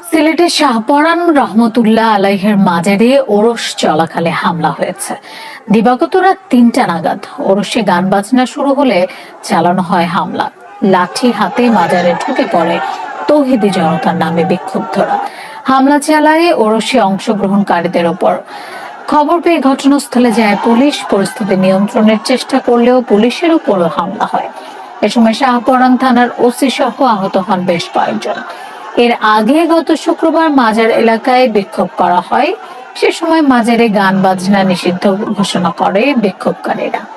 সিলেটের শাহপরান রহমতুল্লাহ আলাইহের মাজারে ওরস চলাকালে হামলা হয়েছে। দিবাগত রাত তিনটা নাগাদ ওরসে গান বাজনা শুরু হলে চালানো হয় হামলা। লাঠি হাতে মাজারে ঢুকে পড়ে তৌহিদি জনতার নামে বিক্ষুব্ধরা। হামলা চালায় ওরসে অংশগ্রহণকারীদের ওপর। খবর পেয়ে ঘটনাস্থলে যায় পুলিশ। পরিস্থিতি নিয়ন্ত্রণের চেষ্টা করলেও পুলিশের উপরও হামলা হয়। এ সময় শাহপরান থানার ওসি সহ আহত হন বেশ কয়েকজন। এর আগে গত শুক্রবার মাজার এলাকায় বিক্ষোভ করা হয়। সে সময় মাজারে গান বাজনা নিষিদ্ধ ঘোষণা করে বিক্ষোভকারীরা।